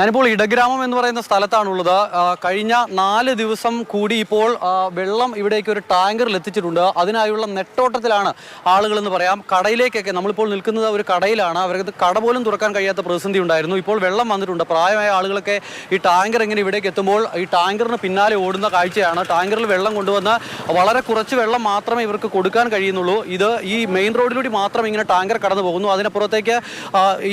ഞാനിപ്പോൾ ഇടഗ്രാമം എന്ന് പറയുന്ന സ്ഥലത്താണുള്ളത്. കഴിഞ്ഞ നാല് ദിവസം കൂടി ഇപ്പോൾ വെള്ളം ഇവിടേക്ക് ഒരു ടാങ്കറിൽ എത്തിച്ചിട്ടുണ്ട്. അതിനായുള്ള നെട്ടോട്ടത്തിലാണ് ആളുകൾ എന്ന് പറയാം. കടയിലേക്കൊക്കെ നമ്മളിപ്പോൾ നിൽക്കുന്നത് ഒരു കടയിലാണ്. അവർക്ക് കട പോലും തുറക്കാൻ കഴിയാത്ത പ്രതിസന്ധി ഉണ്ടായിരുന്നു. ഇപ്പോൾ വെള്ളം വന്നിട്ടുണ്ട്. പ്രായമായ ആളുകളൊക്കെ ഈ ടാങ്കർ ഇങ്ങനെ ഇവിടേക്ക് എത്തുമ്പോൾ ഈ ടാങ്കറിന് പിന്നാലെ ഓടുന്ന കാഴ്ചയാണ്. ടാങ്കറിൽ വെള്ളം കൊണ്ടുവന്ന് വളരെ കുറച്ച് വെള്ളം മാത്രമേ ഇവർക്ക് കൊടുക്കാൻ കഴിയുന്നുള്ളൂ. ഇത് ഈ മെയിൻ റോഡിലൂടെ മാത്രം ഇങ്ങനെ ടാങ്കർ കടന്നു പോകുന്നു അതിനപ്പുറത്തേക്ക്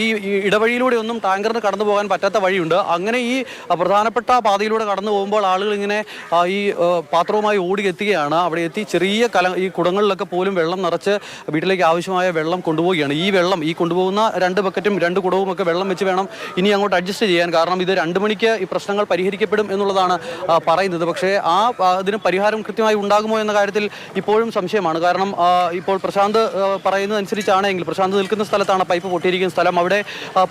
ഈ ഇടവഴിയിലൂടെ ഒന്നും ടാങ്കറിന് കടന്നു പോകാൻ പറ്റാത്ത വഴിയുണ്ട് അങ്ങനെ ഈ പ്രധാനപ്പെട്ട പാതയിലൂടെ കടന്നു പോകുമ്പോൾ ആളുകൾ ഇങ്ങനെ ഈ പാത്രവുമായി ഓടി എത്തുകയാണ്. അവിടെ എത്തി ചെറിയ കല ഈ കുടങ്ങളിലൊക്കെ പോലും വെള്ളം നിറച്ച് വീട്ടിലേക്ക് ആവശ്യമായ വെള്ളം കൊണ്ടുപോവുകയാണ്. ഈ വെള്ളം ഈ കൊണ്ടുപോകുന്ന രണ്ട് ബക്കറ്റും രണ്ട് കുടവും ഒക്കെ വെള്ളം വെച്ച് വേണം ഇനി അങ്ങോട്ട് അഡ്ജസ്റ്റ് ചെയ്യാൻ. കാരണം ഇത് രണ്ട് മണിക്ക് ഈ പ്രശ്നങ്ങൾ പരിഹരിക്കപ്പെടും എന്നുള്ളതാണ് പറയുന്നത്. പക്ഷേ ആ അതിന് പരിഹാരം കൃത്യമായി ഉണ്ടാകുമോ എന്ന കാര്യത്തിൽ ഇപ്പോഴും സംശയമാണ്. കാരണം ഇപ്പോൾ പ്രശാന്ത് പറയുന്നതനുസരിച്ചാണെങ്കിൽ പ്രശാന്ത് നിൽക്കുന്ന സ്ഥലത്താണ് പൈപ്പ് പൊട്ടിയിരിക്കുന്ന സ്ഥലം. അവിടെ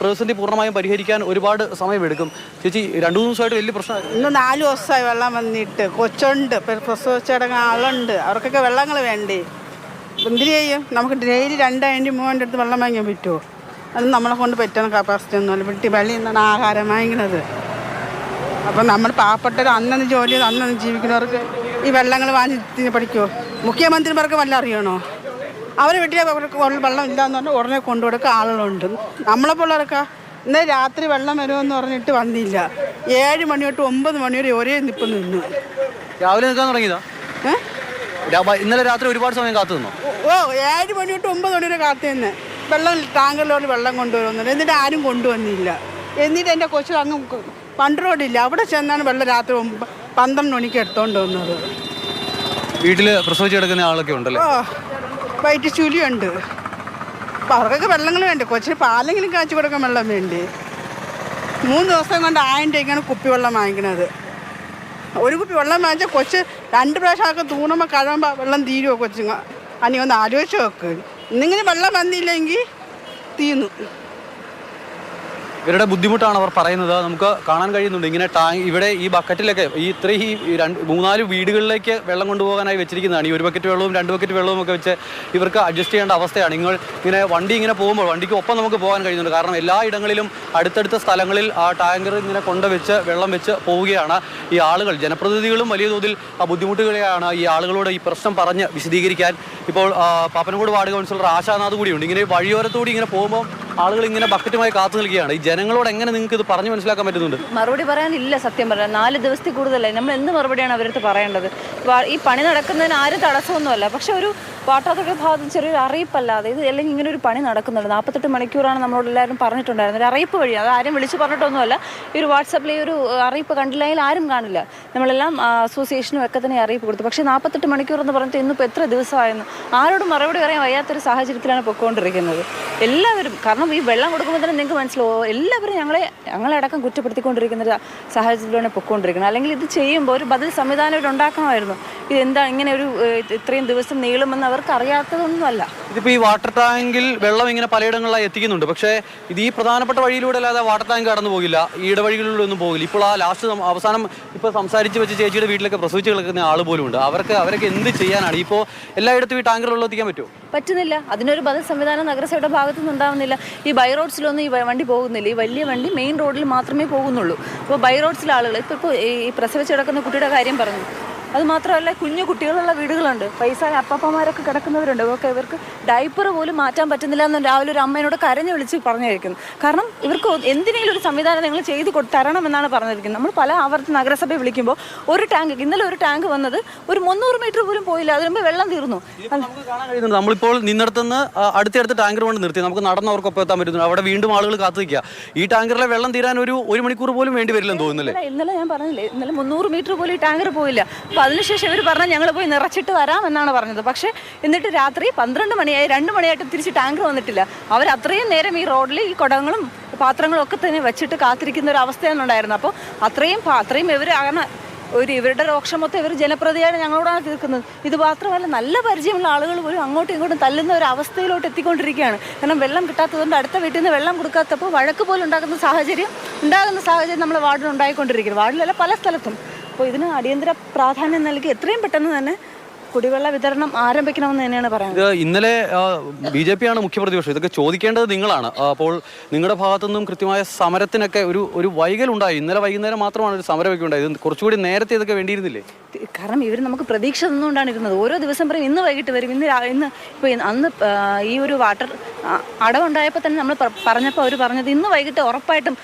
പ്രതിസന്ധി പൂർണമായും പരിഹരിക്കാൻ ഒരുപാട് സമയമെടുക്കും ചേച്ചി രണ്ടു മൂന്ന് ദിവസമായിട്ട് വലിയ പ്രശ്നമായിരുന്നു ഇന്ന് നാല് ദിവസമായി വെള്ളം വന്നിട്ട്. കൊച്ചുണ്ട്. പ്രസവിച്ചടങ്ങ ആളുണ്ട്. അവർക്കൊക്കെ വെള്ളങ്ങൾ വേണ്ടേ? എന്തിനു ചെയ്യും? നമുക്ക് ഡെയിലി രണ്ടായിരം മൂവായിരം അടുത്ത് വെള്ളം വാങ്ങിക്കാൻ പറ്റുമോ? അത് നമ്മളെ കൊണ്ട് പറ്റുന്ന കപ്പാസിറ്റി ഒന്നുമല്ല വെട്ടി വെള്ളി നിന്നാണ് ആഹാരം വാങ്ങിക്കുന്നത് അപ്പം നമ്മൾ പാവപ്പെട്ടവർ അന്നന്ന് ജോലി ചെയ്ത് അന്നന്ന് ജീവിക്കുന്നവർക്ക് ഈ വെള്ളങ്ങൾ വാങ്ങി പഠിക്കുമോ മുഖ്യമന്ത്രിമാർക്ക് വല്ല അറിയണോ? അവർ അവർക്ക് വെള്ളം ഇല്ലാന്ന് പറഞ്ഞാൽ ഉടനെ കൊണ്ടുകൊടുക്കുക ആളുകളുണ്ട്. നമ്മളെ ഇന്നലെ രാത്രി വെള്ളം വരുമെന്ന് പറഞ്ഞിട്ട് വന്നില്ല. ഏഴ് മണി തൊട്ട് ഒമ്പത് മണി വരെ ഒരേ നിപ്പ് നിന്നു. രാവിലെ നിൽക്കാൻ തുടങ്ങിയതാ? ഏ? രാ- ഇന്നലെ രാത്രി ഒരുപാട് സമയം കാത്തു നിന്നോ? ഓ ഏഴ് മണി തൊട്ട് ഒമ്പത് മണി വരെ കാത്തു നിന്ന്. വെള്ളം ടാങ്കറിലോട്ട് വെള്ളം കൊണ്ടുവരുന്നുണ്ട് എന്നിട്ട് ആരും കൊണ്ടുവന്നില്ല. എന്നിട്ട് എന്റെ കൊച്ചു അങ്ങ് പണ്ട് അവിടെ ചെന്നാണ് വെള്ളം രാത്രി ഒമ്പ- പന്ത്രണ്ട് മണിക്ക് എടുത്തോണ്ട് വന്നത്. വീട്ടിൽ പ്രസവിച്ചെടുക്കുന്ന ആളൊക്കെ ഉണ്ടല്ലേ? ഓ വയറ്റ് ചുലിയുണ്ട്. അപ്പം അവർക്കൊക്കെ വെള്ളങ്ങൾ വേണ്ടേ? കൊച്ചിന് പാലെങ്കിലും കാച്ചു കൊടുക്കാൻ വെള്ളം വേണ്ടേ? മൂന്ന് ദിവസം കൊണ്ട് ആയിരം രൂപയ്ക്കാണ് കുപ്പിവെള്ളം വാങ്ങിക്കണത്. ഒരു കുപ്പി വെള്ളം വാങ്ങിച്ചാൽ കൊച്ച് രണ്ട് പ്രാവശ്യം ആൾക്ക് തൂണുമ്പോൾ കഴുകുമ്പോൾ വെള്ളം തീരുമോ കൊച്ചുങ്ങ? അനി ഒന്ന് ആലോചിച്ച് നോക്ക്. ഇന്നിങ്ങനെ വെള്ളം വന്നില്ലെങ്കിൽ തീർന്നു. ഇവരുടെ ബുദ്ധിമുട്ടാണ് അവർ പറയുന്നത്. നമുക്ക് കാണാൻ കഴിയുന്നുണ്ട്. ഇങ്ങനെ ടാങ്ക് ഇവിടെ ഈ ബക്കറ്റിലൊക്കെ ഈ ഇത്രയും ഈ രണ്ട് മൂന്നാൽ വീടുകളിലേക്ക് വെള്ളം കൊണ്ടുപോകാനായി വെച്ചിരിക്കുന്നതാണ്. ഈ ഒരു ബക്കറ്റ് വെള്ളവും രണ്ട് ബക്കറ്റ് വെള്ളവും ഒക്കെ വെച്ച് ഇവർക്ക് അഡ്ജസ്റ്റ് ചെയ്യേണ്ട അവസ്ഥയാണ്. നിങ്ങൾ ഇങ്ങനെ വണ്ടി ഇങ്ങനെ പോകുമ്പോൾ വണ്ടിക്ക് ഒപ്പം നമുക്ക് പോകാൻ കഴിയുന്നുണ്ട്. കാരണം എല്ലാ ഇടങ്ങളിലും അടുത്തടുത്ത സ്ഥലങ്ങളിൽ ആ ടാങ്കർ ഇങ്ങനെ കൊണ്ടുവച്ച് വെള്ളം വെച്ച് പോവുകയാണ് ഈ ആളുകൾ. ജനപ്രതിനിധികളും വലിയ തോതിൽ ആ ബുദ്ധിമുട്ടുകളെയാണ് ഈ ആളുകളോട് ഈ പ്രശ്നം പറഞ്ഞ് വിശദീകരിക്കാൻ ഇപ്പോൾ പാപ്പനംകോട് വാർഡ് കൗൺസിലർ ആശാനാഥ് കൂടിയുണ്ട്. ഇങ്ങനെ വഴിയോരത്തൂടി ഇങ്ങനെ പോകുമ്പോൾ ആളുകൾ ഇങ്ങനെ ബക്കറ്റുമായി കാത്തു നിൽക്കുകയാണ്. ഈ ജനങ്ങളോട് എങ്ങനെ നിങ്ങൾക്ക് ഇത് പറഞ്ഞു മനസ്സിലാക്കാൻ പറ്റുന്നുണ്ട്? മറുപടി പറയാനില്ല സത്യം പറയാം നാല് ദിവസത്തിൽ കൂടുതലായി നമ്മൾ എന്ത് മറുപടിയാണ് അവരടുത്ത് പറയേണ്ടത്? ഈ പണി നടക്കുന്നതിന് ആരും തടസ്സമൊന്നുമല്ല. പക്ഷെ ഒരു വാട്ടർ അതോറിറ്റി ഭാഗത്ത് ചെറിയൊരു അറിയിപ്പല്ലാതെ ഇത് അല്ലെങ്കിൽ ഇങ്ങനെ ഒരു പണി നടക്കുന്നുണ്ട്. നാൽപ്പത്തെട്ട് മണിക്കൂറാണ് നമ്മളോട് എല്ലാവരും പറഞ്ഞിട്ടുണ്ടായിരുന്നത്. ഒരു അറിയിപ്പ് വഴി അത് ആരും വിളിച്ച് പറഞ്ഞിട്ടൊന്നുമല്ല. ഈ ഒരു വാട്സപ്പിൽ ഈ ഒരു അറിയിപ്പ് കണ്ടില്ലെങ്കിൽ ആരും കാണില്ല. നമ്മളെല്ലാം അസോസിയേഷനും ഒക്കെ തന്നെ അറിയിപ്പ് കൊടുത്തു. പക്ഷേ നാൽപ്പത്തെട്ട് മണിക്കൂർ എന്ന് പറഞ്ഞിട്ട് ഇന്നിപ്പോൾ എത്ര ദിവസമായിരുന്നു ആരോടും മറുപടി പറയാൻ വയ്യാത്തൊരു സാഹചര്യത്തിലാണ് പൊയ്ക്കൊണ്ടിരിക്കുന്നത്. എല്ലാവരും കാരണം ഈ വെള്ളം കൊടുക്കുമ്പോൾ തന്നെ നിങ്ങൾക്ക് മനസ്സിലാവും എല്ലാവരും ഞങ്ങളെ ഞങ്ങളടക്കം കുറ്റപ്പെടുത്തിക്കൊണ്ടിരിക്കുന്ന ഒരു സാഹചര്യത്തിലാണ് പൊയ്ക്കൊണ്ടിരിക്കുന്നത്. അല്ലെങ്കിൽ ഇത് ചെയ്യുമ്പോൾ ഒരു ബദൽ സംവിധാനം ഇവിടെ ഉണ്ടാക്കണമായിരുന്നു. ഇത് എന്താ ഇങ്ങനെ ഒരു ഇത്രയും ദിവസം നീളുമെന്ന് അവർക്ക് അറിയാത്തതൊന്നുമല്ല ഇതിപ്പോ ഈ വാട്ടർ ടാങ്കിൽ വെള്ളം ഇങ്ങനെ പലയിടങ്ങളിലായി എത്തിക്കുന്നുണ്ട്. പക്ഷേ ഇത് ഈ പ്രധാനപ്പെട്ട വഴിയിലൂടെ അല്ലാതെ വാട്ടർ ടാങ്ക് കടന്നു പോകില്ല. ഈ ഇടവഴികളിലൂടെ ഒന്നും പോകില്ല. ഇപ്പോൾ ആ ലാസ്റ്റ് അവസാനം ഇപ്പോൾ സംസാരിച്ച് വെച്ച് ചേച്ചിയുടെ വീട്ടിലൊക്കെ പ്രസവിച്ച് കിടക്കുന്ന ആൾ പോലും ഉണ്ട് അവർക്ക് അവരൊക്കെ എന്ത് ചെയ്യാനാണ്? ഇപ്പോൾ എല്ലായിടത്തും ഈ ടാങ്കർ വെള്ളം എത്തിക്കാൻ പറ്റുമോ? പറ്റുന്നില്ല. അതിനൊരു ബദൽ സംവിധാനം നഗരസഭയുടെ ഭാഗത്തു നിന്ന് ഉണ്ടാവുന്നില്ല. ഈ ബൈ റോഡ്സിലൊന്നും ഈ വണ്ടി പോകുന്നില്ല. ഈ വലിയ വണ്ടി മെയിൻ റോഡിൽ മാത്രമേ പോകുന്നുള്ളൂ. അപ്പോൾ ബൈ റോഡ്സിലെ ആളുകൾ ഇപ്പോൾ ഇപ്പോൾ ഈ പ്രസവിച്ച് കിടക്കുന്ന കുട്ടിയുടെ കാര്യം പറഞ്ഞു അത് മാത്രമല്ല കുഞ്ഞു കുട്ടികളുള്ള വീടുകളുണ്ട്. പൈസ അപ്പപ്പന്മാരൊക്കെ കിടക്കുന്നവരുണ്ട്. ഒക്കെ ഇവർക്ക് ഡൈപ്പർ പോലും മാറ്റാൻ പറ്റുന്നില്ല എന്ന് രാവിലെ ഒരു അമ്മയോട് കരഞ്ഞു വിളിച്ച് പറഞ്ഞിരിക്കുന്നു. കാരണം ഇവർക്ക് എന്തിനെങ്കിലും ഒരു സംവിധാനം നിങ്ങൾ ചെയ്ത് തരണമെന്നാണ് പറഞ്ഞിരിക്കുന്നത്. നമ്മൾ പല ആവർത്തി നഗരസഭ വിളിക്കുമ്പോൾ ഒരു ടാങ്ക് ഇന്നലെ ഒരു ടാങ്ക് വന്നത് ഒരു മുന്നൂറ് മീറ്റർ പോലും പോയില്ല. അതിന് മുമ്പ് വെള്ളം തീർന്നു. നമ്മളിപ്പോൾ നിന്നിടത്തുനിന്ന് അടുത്തടുത്ത് ടാങ്കർ കൊണ്ട് നിർത്തി. നമുക്ക് നടന്നവർക്കൊപ്പം എത്താൻ പറ്റുന്നു അവിടെ വീണ്ടും ആളുകൾ കാത്തു നിൽക്കുക ഈ ടാങ്കറിലെ വെള്ളം തീരാൻ ഒരു ഒരു മണിക്കൂർ പോലും വേണ്ടി വരില്ലെന്ന് തോന്നുന്നില്ലേ? ഇന്നലെ ഞാൻ പറഞ്ഞില്ലേ ഇന്നലെ മുന്നൂറ് മീറ്റർ പോലും ഈ ടാങ്കർ പോയില്ല. അതിനുശേഷം ഇവർ പറഞ്ഞാൽ ഞങ്ങൾ പോയി നിറച്ചിട്ട് വരാം എന്നാണ് പറഞ്ഞത്. പക്ഷേ എന്നിട്ട് രാത്രി പന്ത്രണ്ട് മണിയായി രണ്ട് മണിയായിട്ട് തിരിച്ച് ടാങ്കർ വന്നിട്ടില്ല. അവർ അത്രയും നേരം ഈ റോഡിൽ ഈ കുടങ്ങളും പാത്രങ്ങളും ഒക്കെ തന്നെ വെച്ചിട്ട് കാത്തിരിക്കുന്ന ഒരു അവസ്ഥയാണ് ഉണ്ടായിരുന്നത്. അപ്പോൾ അത്രയും അത്രയും ഇവർ അങ്ങനെ ഒരു ഇവരുടെ രോക്ഷം മൊത്തം ഇവർ ജനപ്രതിയാണ് ഞങ്ങളോടാണ് തീർക്കുന്നത്. ഇത് മാത്രമല്ല നല്ല പരിചയമുള്ള ആളുകൾ പോലും അങ്ങോട്ടും ഇങ്ങോട്ടും തല്ലുന്ന ഒരു അവസ്ഥയിലോട്ട് എത്തിക്കൊണ്ടിരിക്കുകയാണ്. കാരണം വെള്ളം കിട്ടാത്തതുകൊണ്ട് അടുത്ത വീട്ടിൽ നിന്ന് വെള്ളം കൊടുക്കാത്തപ്പോൾ വഴക്ക് പോലും ഉണ്ടാക്കുന്ന സാഹചര്യം ഉണ്ടാകുന്ന സാഹചര്യം നമ്മുടെ വാർഡിൽ ഉണ്ടായിക്കൊണ്ടിരിക്കുന്നത് വാർഡിലല്ല പല സ്ഥലത്തും. അപ്പോൾ ഇതിന് അടിയന്തര പ്രാധാന്യം നൽകി എത്രയും പെട്ടെന്ന് തന്നെ കുടിവെള്ള വിതരണം ആരംഭിക്കണമെന്ന് തന്നെയാണ് പറയുന്നത്. ഇത് ഇന്നലെ ബി ജെ പി ആണ് മുഖ്യപ്രതിപക്ഷം. ഇതൊക്കെ ചോദിക്കേണ്ടത് നിങ്ങളാണ്. അപ്പോൾ നിങ്ങളുടെ ഭാഗത്തുനിന്നും കൃത്യമായ സമരത്തിനൊക്കെ ഒരു ഒരു വൈകലുണ്ടായി. ഇന്നലെ വൈകുന്നേരം മാത്രമാണ് ഒരു സമരമൊക്കെ ഉണ്ടായത്. ഇത് കുറച്ചുകൂടി നേരത്തെ ഇതൊക്കെ വേണ്ടിയിരുന്നില്ലേ? കാരണം ഇവർ നമുക്ക് പ്രതീക്ഷ തന്നുകൊണ്ടാണ് ഇരുന്നത്. ഓരോ ദിവസം പറയും ഇന്ന് വൈകിട്ട് വരും. ഇന്ന് ഇന്ന് ഇപ്പോൾ അന്ന് ഈ ഒരു വാട്ടർ അടവുണ്ടായപ്പോൾ തന്നെ നമ്മൾ പറഞ്ഞപ്പോൾ അവർ പറഞ്ഞത് ഇന്ന് വൈകിട്ട് ഉറപ്പായിട്ടും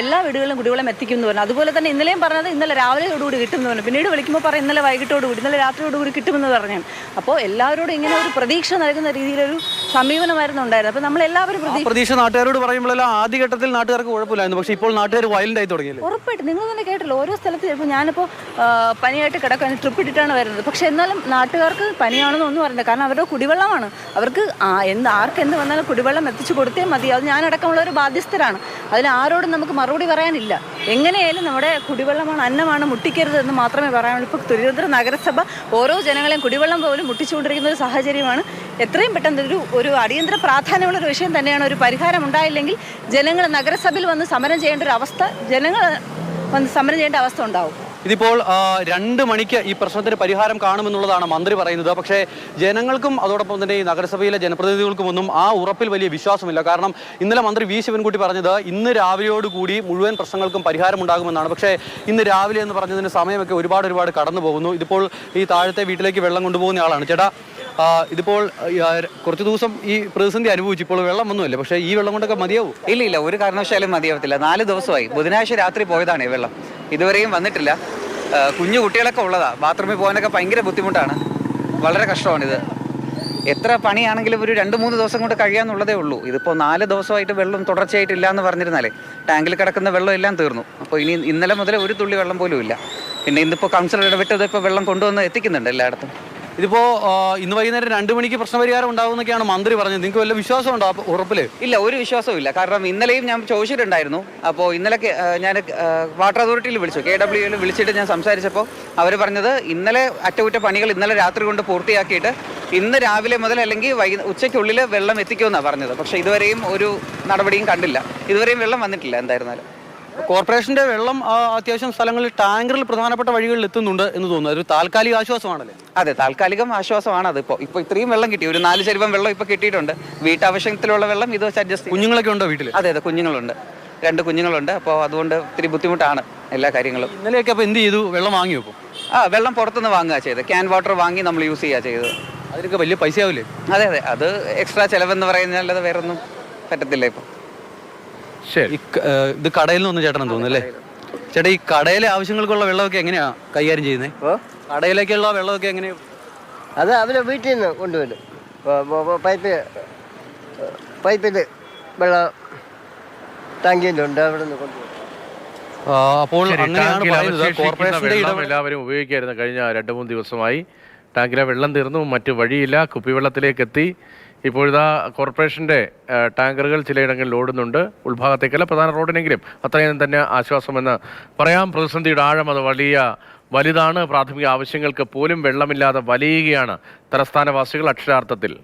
എല്ലാ വീടുകളിലും കുടിവെള്ളം എത്തിക്കും എന്ന് പറഞ്ഞു. അതുപോലെ തന്നെ ഇന്നലെയും പറഞ്ഞത് ഇന്നലെ രാവിലെയോടുകൂടി കിട്ടുമെന്ന് പറഞ്ഞു. പിന്നീട് വിളിക്കുമ്പോൾ പറയും ഇന്നലെ വൈകിട്ടോടുകൂടി ഇന്നലെ രാത്രിയോടുകൂടി കിട്ടുമെന്ന് പറഞ്ഞു അപ്പോൾ എല്ലാവരോടും ഇങ്ങനെ ഒരു പ്രതീക്ഷ നൽകുന്ന രീതിയിലൊരു സമീപനമായിരുന്നു ഉണ്ടായിരുന്നത്. അപ്പോൾ നമ്മൾ എല്ലാവരും പ്രതീക്ഷ നാട്ടുകാരോട് പറയുമ്പോഴെല്ലാം ആദ്യഘട്ടത്തിൽ നാട്ടുകാർക്ക് കുഴപ്പമില്ലായിരുന്നു. പക്ഷേ ഇപ്പോൾ നാട്ടുകാർ വയലന്റ് ആയി തുടങ്ങിയത് ഉറപ്പായിട്ട്. നിങ്ങൾ തന്നെ കേട്ടല്ലോ ഓരോ സ്ഥലത്ത് ചിലപ്പോൾ ഞാനിപ്പോൾ പനിയായിട്ട് കിടക്കാൻ ട്രിപ്പ് ഇട്ടിട്ടാണ് വരുന്നത്. പക്ഷേ എന്നാലും നാട്ടുകാർക്ക് പനിയാണെന്ന് ഒന്നും അറിയില്ല കാരണം അവരുടെ കുടിവെള്ളമാണ്. അവർക്ക് എന്ത് ആർക്ക് എന്ത് വന്നാലും കുടിവെള്ളം എത്തിച്ചു കൊടുത്തേ മതി. അത് ഞാനടക്കമുള്ള ഒരു ബാധ്യസ്ഥരാണ്. അതിൽ ആരോടും നമുക്ക് മറുപടി പറയാനില്ല. എങ്ങനെയായാലും നമ്മുടെ കുടിവെള്ളമാണ് അന്നമാണ് മുട്ടിക്കരുത് എന്ന് മാത്രമേ പറയാനുള്ളൂ. ഇപ്പോൾ തിരുവനന്തപുരം നഗരസഭ ഓരോ ജനങ്ങളെയും കുടിവെള്ളം പോലും മുട്ടിച്ചുകൊണ്ടിരിക്കുന്ന ഒരു സാഹചര്യമാണ്. എത്രയും പെട്ടെന്ന് ഒരു ഒരു അടിയന്തര പ്രാധാന്യമുള്ള ഒരു വിഷയം തന്നെയാണ് ഒരു പരിഹാരം ഉണ്ടായില്ലെങ്കിൽ ജനങ്ങൾ നഗരസഭയിൽ വന്ന് സമരം ചെയ്യേണ്ട ഒരു അവസ്ഥ ജനങ്ങൾ വന്ന് സമരം ചെയ്യേണ്ട അവസ്ഥ ഉണ്ടാവും. ഇതിപ്പോൾ രണ്ട് മണിക്ക് ഈ പ്രശ്നത്തിന് പരിഹാരം കാണുമെന്നുള്ളതാണ് മന്ത്രി പറയുന്നത്. പക്ഷേ ജനങ്ങൾക്കും അതോടൊപ്പം തന്നെ ഈ നഗരസഭയിലെ ജനപ്രതിനിധികൾക്കും ഒന്നും ആ ഉറപ്പിൽ വലിയ വിശ്വാസമില്ല. കാരണം ഇന്നലെ മന്ത്രി വി. ശിവൻകുട്ടി പറഞ്ഞത് ഇന്ന് രാവിലെയോടുകൂടി മുഴുവൻ പ്രശ്നങ്ങൾക്കും പരിഹാരം ഉണ്ടാകുമെന്നാണ് പക്ഷേ ഇന്ന് രാവിലെ എന്ന് പറഞ്ഞതിന് സമയമൊക്കെ ഒരുപാട് ഒരുപാട് കടന്നു പോകുന്നു ഇതിപ്പോൾ ഈ താഴത്തെ വീട്ടിലേക്ക് വെള്ളം കൊണ്ടുപോകുന്ന ആളാണ്. ചേട്ടാ ഇതിപ്പോൾ കുറച്ച് ദിവസം ഈ പ്രതിസന്ധി അനുഭവിച്ചു. ഇപ്പോൾ വെള്ളം ഒന്നുമല്ലേ പക്ഷേ ഈ വെള്ളം കൊണ്ടൊക്കെ മതിയാവും? ഇല്ല ഇല്ല. ഒരു കാരണവശാലും മതിയാവത്തില്ല. നാല് ദിവസമായി. ബുധനാഴ്ച രാത്രി പോയതാണ് ഈ വെള്ളം. ഇതുവരെയും വന്നിട്ടില്ല. കുഞ്ഞു കുട്ടികളൊക്കെ ഉള്ളതാ. ബാത്റൂമിൽ പോകാനൊക്കെ ഭയങ്കര ബുദ്ധിമുട്ടാണ്. വളരെ കഷ്ടമാണിത്. എത്ര പണിയാണെങ്കിലും ഒരു രണ്ട് മൂന്ന് ദിവസം കൊണ്ട് കഴിയാന്നുള്ളതേ ഉള്ളൂ. ഇതിപ്പോൾ നാല് ദിവസമായിട്ട് വെള്ളം തുടർച്ചയായിട്ടില്ല എന്ന് പറഞ്ഞിരുന്നാലേ ടാങ്കിൽ കിടക്കുന്ന വെള്ളം എല്ലാം തീർന്നു. അപ്പോൾ ഇനി ഇന്നലെ മുതൽ ഒരു തുള്ളി വെള്ളം പോലും ഇല്ല. പിന്നെ ഇന്നിപ്പോൾ കൗൺസിലർ ഇടപെട്ടത് ഇപ്പോൾ വെള്ളം കൊണ്ടുവന്ന് എത്തിക്കുന്നുണ്ട് എല്ലായിടത്തും. ഇതിപ്പോ ഇന്ന് വൈകുന്നേരം രണ്ട് മണിക്ക് പ്രശ്നപരിഹാരം ഉണ്ടാവുന്നൊക്കെയാണ് മന്ത്രി പറഞ്ഞത്. നിങ്ങൾക്ക് വല്ല വിശ്വാസം ഉണ്ടോ ഉറപ്പിൽ? ഇല്ല ഒരു വിശ്വാസവും ഇല്ല. കാരണം ഇന്നലെയും ഞാൻ ചോദിച്ചിട്ടുണ്ടായിരുന്നു. അപ്പോൾ ഇന്നലെ ഞാൻ വാട്ടർ അതോറിറ്റിയിൽ വിളിച്ചു. കെ ഡബ്ല്യുയിൽ വിളിച്ചിട്ട് ഞാൻ സംസാരിച്ചപ്പോൾ അവർ പറഞ്ഞത് ഇന്നലെ അറ്റകുറ്റ പണികൾ ഇന്നലെ രാത്രി കൊണ്ട് പൂർത്തിയാക്കിയിട്ട് ഇന്ന് രാവിലെ മുതൽ അല്ലെങ്കിൽ വൈകു ഉച്ചയ്ക്കുള്ളിൽ വെള്ളം എത്തിക്കുമെന്നാണ് പറഞ്ഞത്. പക്ഷേ ഇതുവരെയും ഒരു നടപടിയും കണ്ടില്ല. ഇതുവരെയും വെള്ളം വന്നിട്ടില്ല എന്തായിരുന്നാലും. കോർപ്പറേഷന്റെ വെള്ളം അത്യാവശ്യം സ്ഥലങ്ങളിൽ ടാങ്കറിൽ പ്രധാനപ്പെട്ട വഴികളിൽ എത്തുന്നുണ്ട് എന്ന് തോന്നുന്നു. അതൊരു താൽക്കാലിക ആശ്വാസമാണല്ലേ? അതെ താൽക്കാലികം ആശ്വാസമാണ് അത് ഇപ്പോൾ ഇപ്പോൾ ഇത്രയും വെള്ളം കിട്ടി. ഒരു നാല് ചരിവം വെള്ളം ഇപ്പോൾ കിട്ടിയിട്ടുണ്ട്. വീട്ടാവശ്യത്തിലുള്ള വെള്ളം ഇത് വെച്ച് അഡ്ജസ്റ്റ് കുഞ്ഞുങ്ങളൊക്കെ ഉണ്ടോ വീട്ടിൽ അതെ അതെ കുഞ്ഞുങ്ങളുണ്ട്. രണ്ട് കുഞ്ഞുങ്ങളുണ്ട്. അപ്പോൾ അതുകൊണ്ട് ഇത്തിരി ബുദ്ധിമുട്ടാണ് എല്ലാ കാര്യങ്ങളും. ഇന്നലെയൊക്കെ അപ്പോൾ എന്ത് ചെയ്തു? വെള്ളം വാങ്ങിയോ ഇപ്പോൾ ആ വെള്ളം പുറത്തുനിന്ന് വാങ്ങുക ചെയ്തത്. ക്യാൻ വാട്ടർ വാങ്ങി നമ്മൾ യൂസ് ചെയ്യുക ചെയ്തത്. അതിനൊക്കെ വലിയ പൈസ ആവില്ലേ അതെ അതെ. അത് എക്സ്ട്രാ ചിലവെന്ന് പറയുന്നത് അല്ലാതെ വേറൊന്നും പറ്റത്തില്ല ഇപ്പം. ശരി. ഇത് കടയിൽ നിന്ന് ചേട്ടനെന്ന് തോന്നുന്നു അല്ലേ? ചേട്ടാ ഈ കടയിലെ ആവശ്യങ്ങൾക്കുള്ള വെള്ളമൊക്കെ എങ്ങനെയാ കൈകാര്യം ചെയ്യുന്നത് ഓ? കടയിലേക്കുള്ള വെള്ളമൊക്കെ എങ്ങനെയാ? അത് അവരെ വീട്ടിൽ നിന്ന് കൊണ്ടുവരും. പൈപ്പ് പൈപ്പിൽ വെള്ളം ടാങ്കിയിലുണ്ട് അവിടെ നിന്ന് കൊണ്ടുവരും. അപ്പോൾ ശരി, അങ്ങനെയാണ് ടാങ്കിൽ പറയുന്നത്. അവശേഷിക്കുന്ന കോർപ്പറേഷന്റെ വെള്ളം എല്ലാവരും ഉപയോഗിക്കായിരുന്നു കഴിഞ്ഞ രണ്ട് മൂന്ന് ദിവസമായി. ടാങ്കിലെ വെള്ളം തീർന്നു മറ്റു വഴിയില്ല. കുപ്പിവെള്ളത്തിലേക്ക് എത്തി ഇപ്പോഴിതാ കോർപ്പറേഷന്റെ ടാങ്കറുകൾ ചിലയിടങ്ങളിൽ ഓടുന്നുണ്ട്. ഉൾഭാഗത്തേക്കല്ല പ്രധാന റോഡിനെങ്കിലും അത്രയും തന്നെ ആശ്വാസമെന്ന് പറയാം. പ്രതിസന്ധിയുടെ ആഴം അത് വലിയ വലുതാണ്. പ്രാഥമിക ആവശ്യങ്ങൾക്ക് പോലും വെള്ളമില്ലാതെ വലയുകയാണ് തലസ്ഥാനവാസികൾ അക്ഷരാർത്ഥത്തിൽ.